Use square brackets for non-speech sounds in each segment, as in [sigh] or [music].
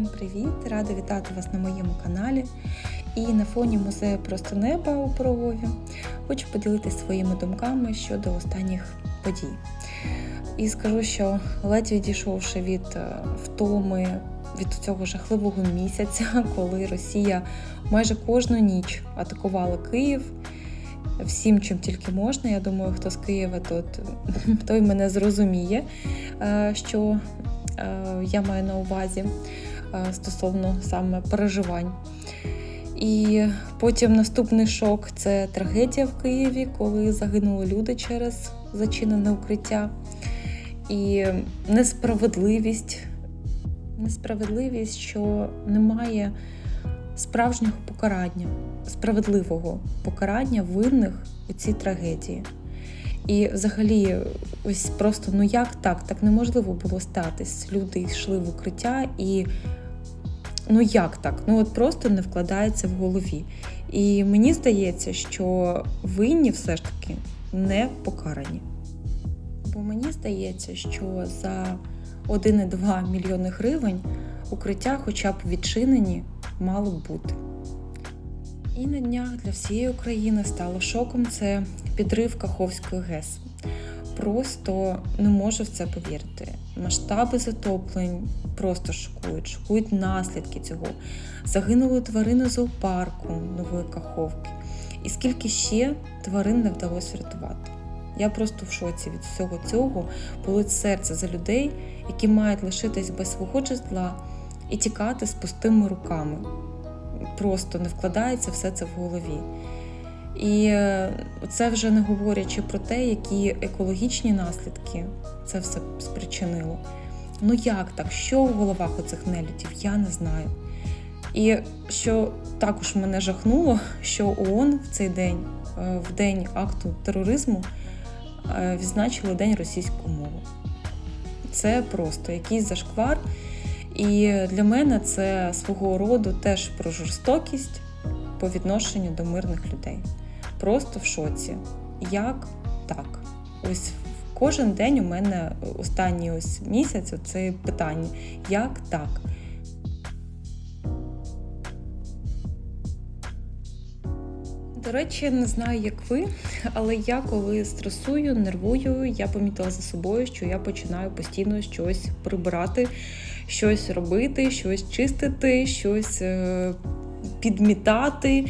Всім привіт! Рада вітати вас на моєму каналі. І на фоні музею Просто неба у Порогові хочу поділитися своїми думками щодо останніх подій. І скажу, що ледь відійшовши від е, втоми від цього жахливого місяця, [laughs] коли Росія майже кожну ніч атакувала Київ. Всім, чим тільки можна. Я думаю, хто з Києва, тот, [laughs] той мене зрозуміє, е, що е, я маю на увазі стосовно саме переживань. І потім наступний шок це трагедія в Києві, коли загинули люди через зачинене укриття. І несправедливість, несправедливість, що немає справжнього покарання, справедливого покарання винних у цій трагедії. І взагалі, ось просто ну як так? Так неможливо було статись. Люди йшли в укриття, і ну як так? Ну от просто не вкладається в голові. І мені здається, що винні все ж таки не покарані. Бо мені здається, що за 1,2 мільйони гривень укриття, хоча б відчинені, мало б бути. І на днях для всієї України стало шоком це підрив Каховської ГЕС. Просто не можу в це повірити. Масштаби затоплень просто шокують, шокують наслідки цього. Загинули тварини зоопарку Нової Каховки. І скільки ще тварин не вдалося врятувати. Я просто в шоці від всього цього болить серце за людей, які мають лишитись без свого житла і тікати з пустими руками. Просто не вкладається все це в голові. І е, це вже не говорячи про те, які екологічні наслідки це все спричинило. Ну як так? Що в головах оцих нелюдів? Я не знаю. І що також мене жахнуло, що ООН в цей день, е, в день акту тероризму, е, відзначили День російської мови. Це просто якийсь зашквар. І для мене це свого роду теж про жорстокість по відношенню до мирних людей. Просто в шоці. Як так? Ось кожен день у мене останній ось місяць це питання: як так? До речі, не знаю, як ви, але я коли стресую, нервую, я помітила за собою, що я починаю постійно щось прибирати, щось робити, щось чистити, щось е, підмітати,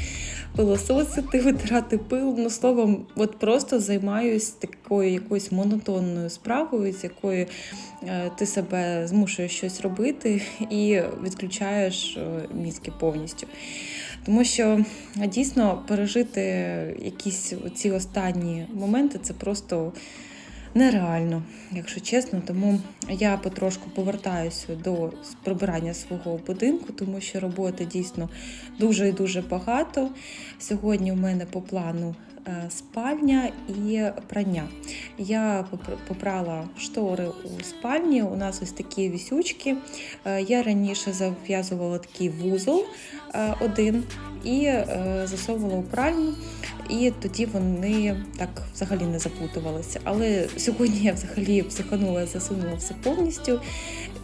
пилососити, витирати пил. Ну, словом, от просто займаюсь такою якоюсь монотонною справою, з якою е, ти себе змушуєш щось робити і відключаєш е, мізки повністю. Тому що дійсно пережити якісь ці останні моменти це просто нереально, якщо чесно. Тому я потрошку повертаюся до прибирання свого будинку, тому що роботи дійсно дуже і дуже багато. Сьогодні у мене по плану спальня і прання. Я попрала штори у спальні. У нас ось такі вісючки. Е, я раніше зав'язувала такий вузол е, один і засовувала у пральню і тоді вони так взагалі не заплутувалися. Але сьогодні я взагалі психанула, засунула все повністю.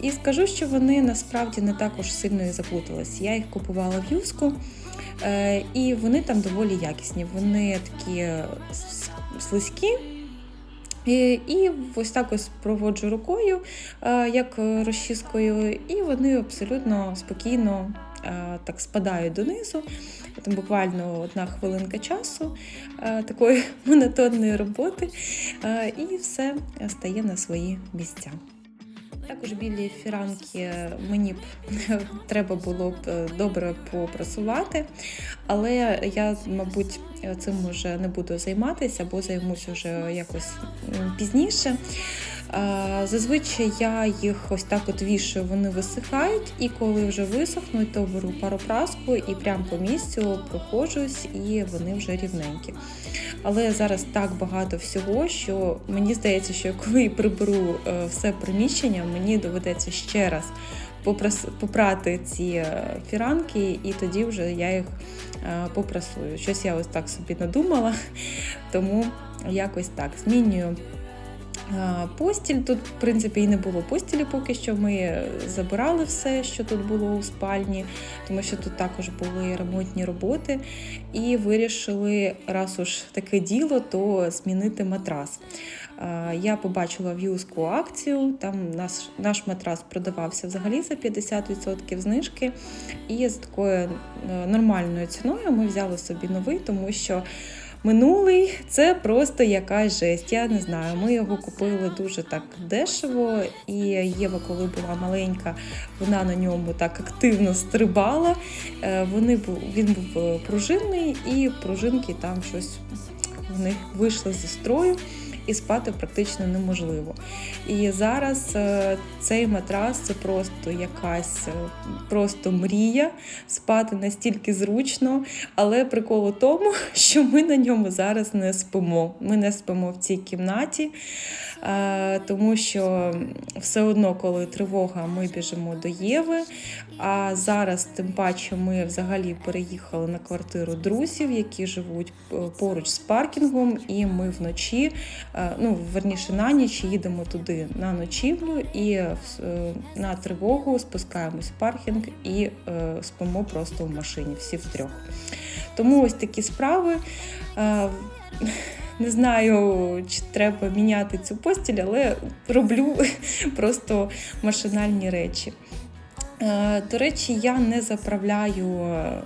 І скажу, що вони насправді не також сильно і заплуталися. Я їх купувала в юску, е, і вони там доволі якісні. Вони такі слизькі. І ось так ось проводжу рукою, е, як розчіскою, і вони абсолютно спокійно Е, так спадають донизу. Там буквально одна хвилинка часу е, такої [laughs] монотонної роботи, е, і все стає на свої місця. Також білі фіранки мені б [laughs] треба було б добре попрасувати, але я, мабуть, цим вже не буду займатися, бо займусь вже якось пізніше. Зазвичай я їх ось так от вішаю, вони висихають, і коли вже висохнуть, то беру паропраску і прямо по місцю проходжусь, і вони вже рівненькі. Але зараз так багато всього, що мені здається, що коли приберу е, все приміщення, мені доведеться ще раз попрати ці е, фіранки, і тоді вже я їх е, попрасую. Щось я ось так собі надумала, [laughs] тому якось так змінюю Постіль тут, в принципі, і не було постілі поки що. Ми забирали все, що тут було у спальні, тому що тут також були ремонтні роботи, і вирішили, раз уж таке діло, то змінити матрас. Я побачила в юску акцію, там наш, наш матрас продавався взагалі за 50% знижки. І з такою е, нормальною ціною ми взяли собі новий, тому що. Минулий це просто якась жесть. Я не знаю. Ми його купили дуже так дешево, і Єва, коли була маленька, вона на ньому так активно стрибала. Е, Вони був він був е, пружинний, і пружинки там щось в них вийшли зі строю. І спати практично неможливо. І зараз е, цей матрас це просто якась е, просто мрія спати настільки зручно. Але прикол у тому, [laughs] що ми на ньому зараз не спимо. Ми не спимо в цій кімнаті, тому що все одно, коли тривога, ми біжимо до Єви. А зараз, тим паче, ми взагалі переїхали на квартиру друзів, які живуть е, поруч з паркінгом, і ми вночі, е, ну верніше на ніч їдемо туди на ночівлю і е, на тривогу спускаємось в паркінг і е, спимо просто в машині, всі втрьох. Тому ось такі справи. Не знаю, чи треба міняти цю постіль, але роблю [laughs] просто машинальні речі. Е, До речі, я не заправляю е,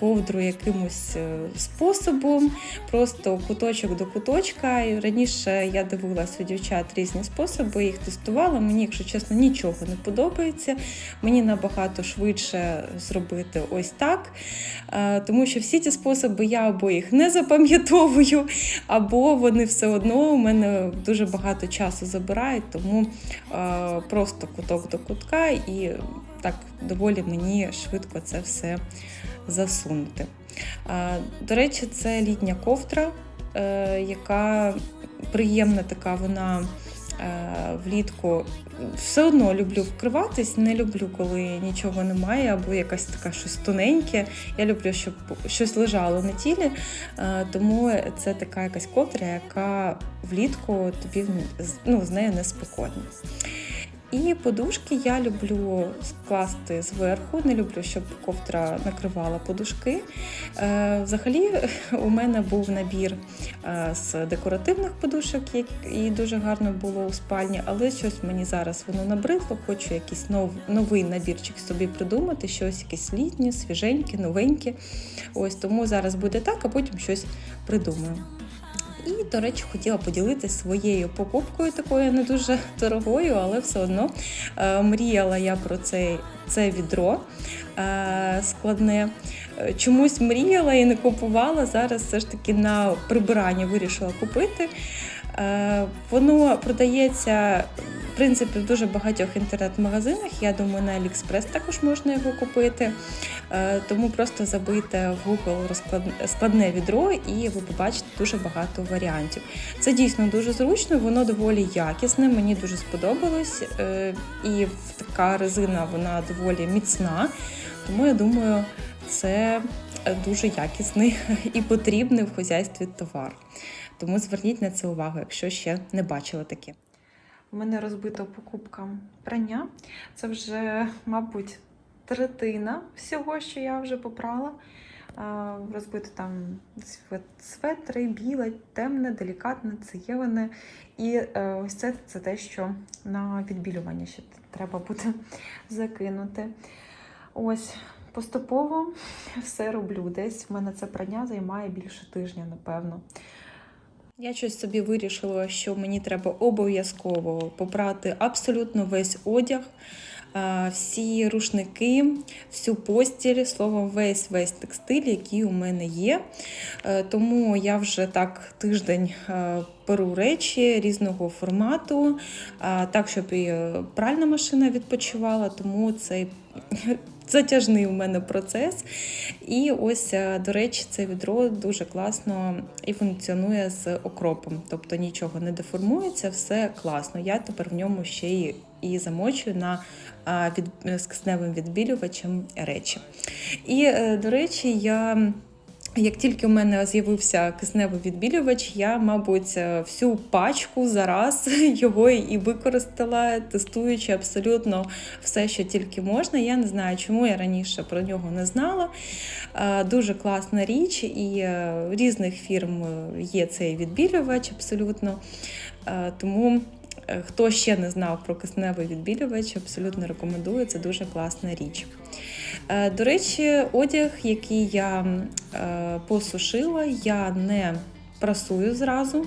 ковдру якимось е, способом, просто куточок до куточка. Раніше я дивилася у дівчат різні способи, їх тестувала. Мені, якщо чесно, нічого не подобається. Мені набагато швидше зробити ось так. Е, Тому що всі ці способи я або їх не запам'ятовую, або вони все одно у мене дуже багато часу забирають, тому просто куток до кутка і так доволі мені швидко це все засунути. До речі, це літня ковдра, е, яка приємна така, вона е, влітку. Все одно люблю вкриватись, не люблю, коли нічого немає, або якась така щось тоненьке. Я люблю, щоб щось лежало на тілі, е, тому це така якась ковдра, яка влітку тобі ну, з нею неспокійно. І подушки я люблю скласти зверху, не люблю, щоб ковдра накривала подушки. Е, Взагалі, [laughs] у мене був набір е, з декоративних подушок, і дуже гарно було у спальні, але щось мені зараз воно набридло. Хочу якийсь нов, новий набірчик собі придумати, щось якесь літнє, свіженьке, новеньке. Ось тому зараз буде так, а потім щось придумаю. І, до речі, хотіла поділитися своєю покупкою, такою не дуже дорогою, але все одно е, мріяла я про це, це відро е, складне. Е, Чомусь мріяла і не купувала. Зараз все ж таки на прибирання вирішила купити. Воно продається принципі в дуже багатьох інтернет-магазинах. Я думаю, на AliExpress також можна його купити. Е, Тому просто забийте в Google складне відро, і ви побачите дуже багато варіантів. Це дійсно дуже зручно, воно доволі якісне. Мені дуже сподобалось. Е, І така резина вона доволі міцна. Тому я думаю, це е, дуже якісний і потрібний в хазяйстві товар. Тому зверніть на це увагу, якщо ще не бачили таке. У мене розбита покупка прання. Це вже, мабуть, третина всього, що я вже попрала. Розбито там светри, біле, темне, делікатне, циєване. І е, ось це, це те, що на відбілювання ще треба буде [laughs] закинути. Ось поступово все роблю. Десь в мене це прання займає більше тижня, напевно. Я щось собі вирішила, що мені треба обов'язково попрати абсолютно весь одяг, е, всі рушники, всю постіль, словом, весь весь текстиль, який у мене є. Е, Тому я вже так тиждень е, перу речі різного формату, е, так, щоб і е, пральна машина відпочивала, тому цей затяжний у мене процес. І ось, е, до речі, це відро дуже класно і функціонує з окропом. Тобто нічого не деформується, все класно. Я тепер в ньому ще і і замочую на від, з кисневим відбілювачем речі. І, е, до речі, я Як тільки у мене з'явився кисневий відбілювач, я, мабуть, е, всю пачку зараз [laughs] його і використала, тестуючи абсолютно все, що тільки можна. Я не знаю, чому я раніше про нього не знала. Е, дуже класна річ, і е, різних фірм є цей відбілювач абсолютно. Тому. Хто ще не знав про кисневий відбілювач, абсолютно рекомендую, це дуже класна річ. Е, до речі, одяг, який я е, посушила, я не прасую зразу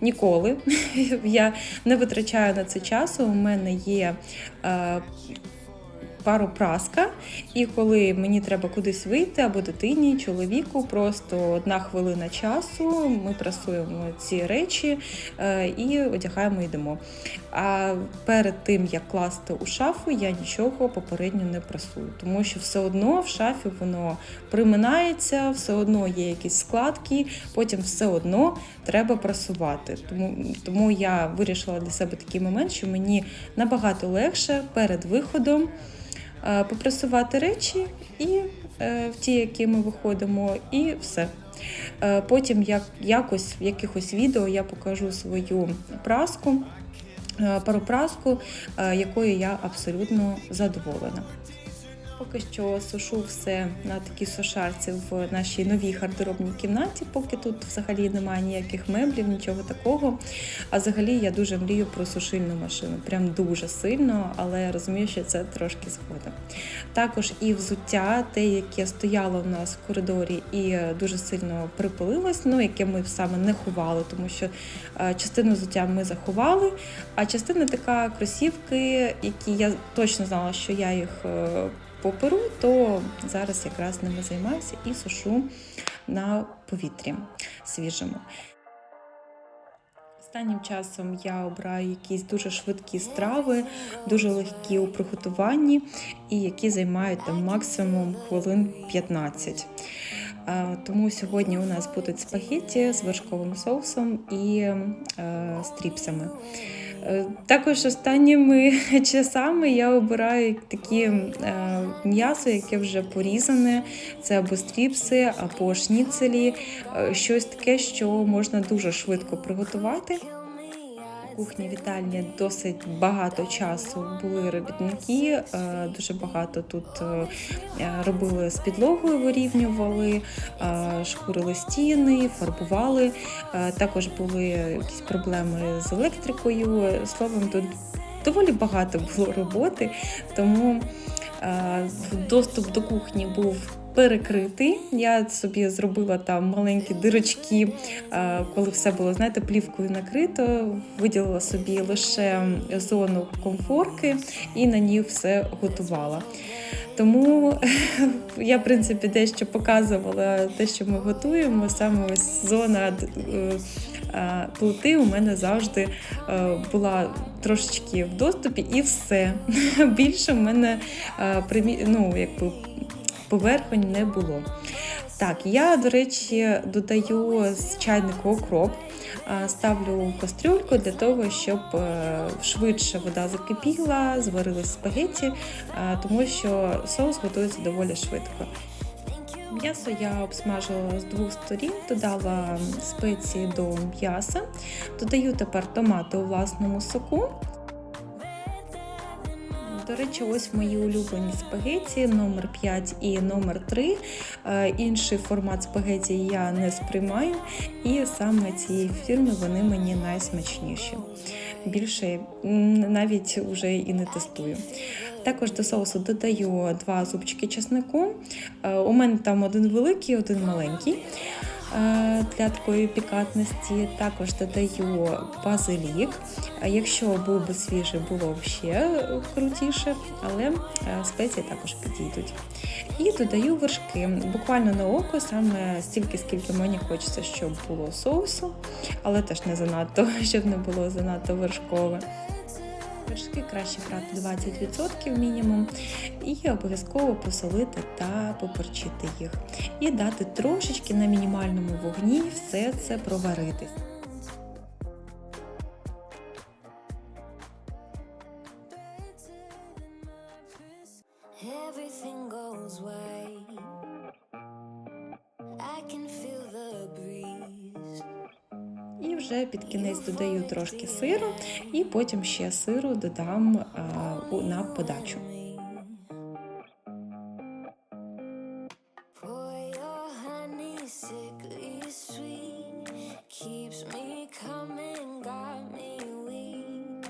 ніколи. [laughs] Я не витрачаю на це часу. У мене є е, паропраска, і коли мені треба кудись вийти або дитині, чоловіку, просто одна хвилина часу, ми прасуємо ці речі е, і одягаємо йдемо. А перед тим, як класти у шафу, я нічого попередньо не прасую, тому що все одно в шафі воно приминається, все одно є якісь складки, потім все одно треба прасувати. Тому, Тому я вирішила для себе такий момент, що мені набагато легше перед виходом. Е, попрасувати речі і е, в ті, які ми виходимо, і все. Е, потім як, якось в якихось відео я покажу свою праску, паропраску, якою я абсолютно задоволена. Поки що сушу все на такій сушарці в нашій новій гардеробній кімнаті, поки тут взагалі немає ніяких меблів, нічого такого. А взагалі я дуже мрію про сушильну машину. Прям дуже сильно, але розумію, що це трошки згодом. Також і взуття, те, яке стояло в нас в коридорі і дуже сильно припалилось, ну яке ми саме не ховали, тому що е, частину взуття ми заховали, а частина така кросівки, які я точно знала, що я їх. Е, поперу, то зараз якраз ними займаюся і сушу на повітрі свіжому. Останнім часом я обираю якісь дуже швидкі страви, дуже легкі у приготуванні, і які займають там максимум хвилин 15. Тому сьогодні у нас будуть спагетті з вершковим соусом і е, стріпсами. Е, також останніми [laughs] часами я обираю такі е, м'ясо, яке вже порізане. Це або стріпси, або шніцелі, е, щось таке, що можна дуже швидко приготувати кухні вітальні досить багато часу були робітники, е, дуже багато тут е, робили з підлогою, вирівнювали, е, шкурили стіни, фарбували. Також були якісь проблеми з електрикою. Словом, тут доволі багато було роботи, тому доступ до кухні був перекритий. Я собі зробила там маленькі дирочки, коли все було, знаєте, плівкою накрито, виділила собі лише зону комфорки і на ній все готувала. Тому [laughs] я, в принципі, дещо показувала те, що ми готуємо. Саме ось зона е, плити у мене завжди е, була трошечки в доступі, і все. [laughs] Більше в мене е, ну, якби поверхонь не було. Так, я, до речі, додаю з чайнику окроп, ставлю кастрюльку для того, щоб е, швидше вода закипіла, зварились спагетті, тому що соус готується доволі швидко. М'ясо я обсмажила з двох сторін, додала спеції до м'яса, додаю тепер томати у власному соку. До речі, ось мої улюблені спагеті номер 5 і номер 3 е, Інший формат спагеті я не сприймаю, і саме цієї фірми вони мені найсмачніші. Більше навіть вже і не тестую. Також до соусу додаю два зубчики чеснику. Е, у мене там один великий, один маленький. Е, для такої пікантності. Також додаю базилік. Якщо був би свіжий, було б ще крутіше, але е, спеції також підійдуть. І додаю вершки. Буквально на око, саме стільки, скільки мені хочеться, щоб було соусу, але теж не занадто, [laughs] щоб не було занадто вершкове вершки краще брати 20% мінімум, і обов'язково посолити та поперчити їх. І дати трошечки на мінімальному вогні все це проварити. Everything goes right. Вже під кінець додаю трошки сиру, і потім ще сиру додам е, на подачу. Boy, your honey sickly sweet keeps me coming, got me weak.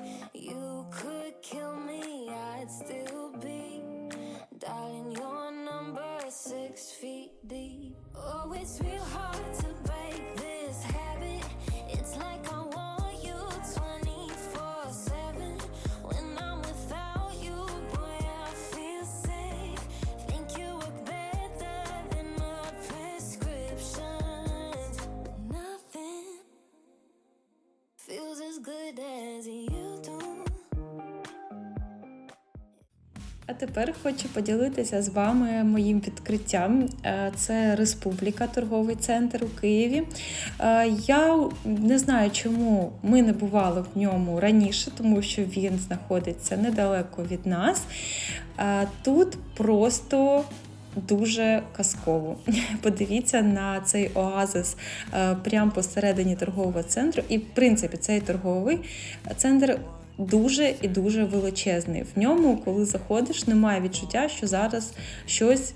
You could kill me, I'd still be dialing your number six feet deep. Oh, it's real hard to тепер хочу поділитися з вами моїм відкриттям. Е, Це Республіка, торговий центр у Києві. Е, Я не знаю, чому ми не бували в ньому раніше, тому що він знаходиться недалеко від нас. Е, Тут просто. Дуже казково. [laughs] Подивіться на цей оазис прямо посередині торгового центру. І, в принципі, цей торговий центр дуже і дуже величезний. В ньому, коли заходиш, немає відчуття, що зараз щось.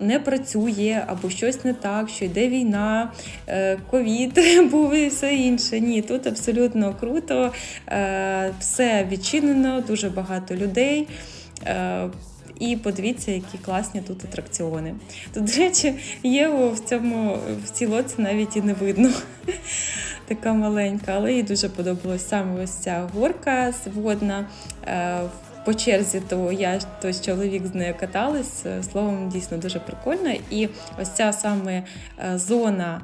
Не працює або щось не так, що йде війна, е, ковід [laughs] був і все інше. Ні, тут абсолютно круто, е, все відчинено, дуже багато людей. Е, І подивіться, які класні тут атракціони. Тут, до речі, Єву в цьому в цій лоці навіть і не видно. Така маленька, але їй дуже подобалась саме ось ця горка водна. Е, По черзі, то я то чоловік з нею катались. Е, Словом, дійсно дуже прикольно. І ось ця саме е, зона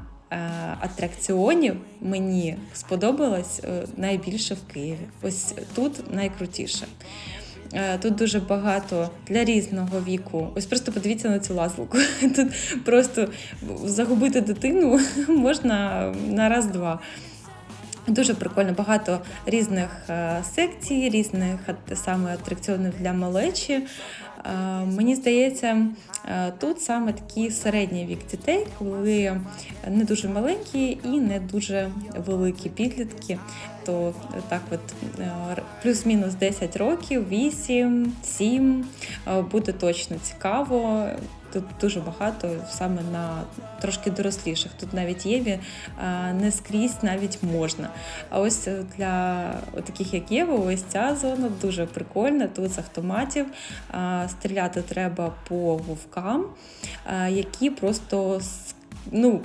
атракціонів мені сподобалась найбільше в Києві. Ось тут найкрутіше. Е, Тут дуже багато для різного віку. Ось просто подивіться на цю лазалку. [laughs] Тут просто загубити дитину [laughs] можна на раз-два. Дуже прикольно, багато різних е, секцій, різних саме атракціонів для малечі. Е, Мені здається, тут саме такий середній вік дітей, коли не дуже маленькі і не дуже великі підлітки. То так, от е, плюс-мінус 10 років, 8, 7 е, буде точно цікаво. Тут дуже багато саме на трошки доросліших. Тут навіть Єві не скрізь навіть можна. А ось е, для таких, як Єва, ось ця зона дуже прикольна. Тут з автоматів стріляти треба по вовкам, які просто ну.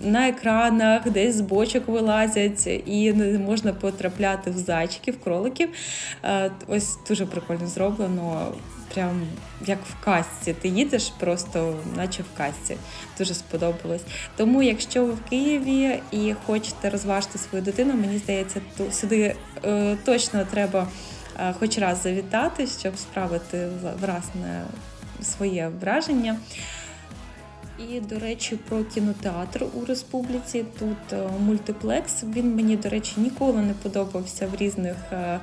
На екранах десь з бочок вилазять і не можна потрапляти в зайчиків, кроликів. Е, Ось дуже прикольно зроблено. Прям як в казці. Ти їдеш просто, наче в казці. Дуже сподобалось. Тому, якщо ви в Києві і хочете розважити свою дитину, мені здається, сюди е, точно треба е, хоч раз завітати, щоб справити власне своє враження. І, до речі, про кінотеатр у республіці. Тут е, мультиплекс. Він мені, до речі, ніколи не подобався в різних е,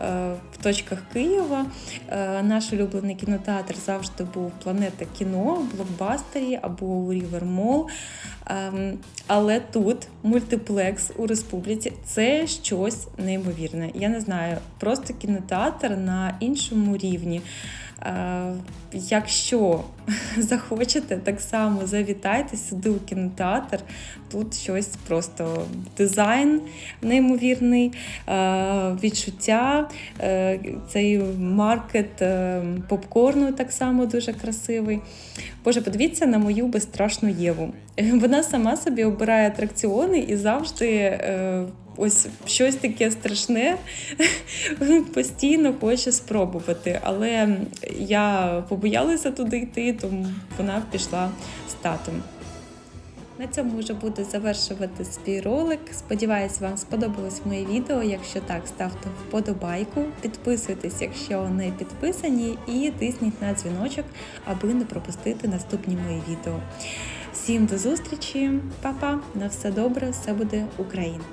е, точках Києва. Е, наш улюблений кінотеатр завжди був Планета кіно, блокбастері або Рівермол. Ем, але тут мультиплекс у республіці це щось неймовірне. Я не знаю, просто кінотеатр на іншому рівні. Е, Якщо [laughs] захочете, так само завітайте сюди у кінотеатр. Тут щось просто дизайн неймовірний, е, відчуття, е, цей маркет попкорну так само дуже красивий. Боже, подивіться на мою безстрашну Єву. [laughs] Вона сама собі обирає атракціони і завжди. Ось щось таке страшне [laughs] постійно хоче спробувати. Але я побоялася туди йти, тому вона пішла з татом. На цьому вже буду завершувати свій ролик. Сподіваюсь, вам сподобалось моє відео. Якщо так, ставте вподобайку, підписуйтесь, якщо не підписані, і тисніть на дзвіночок, аби не пропустити наступні мої відео. Всім до зустрічі, Па-па! на все добре, все буде Україна!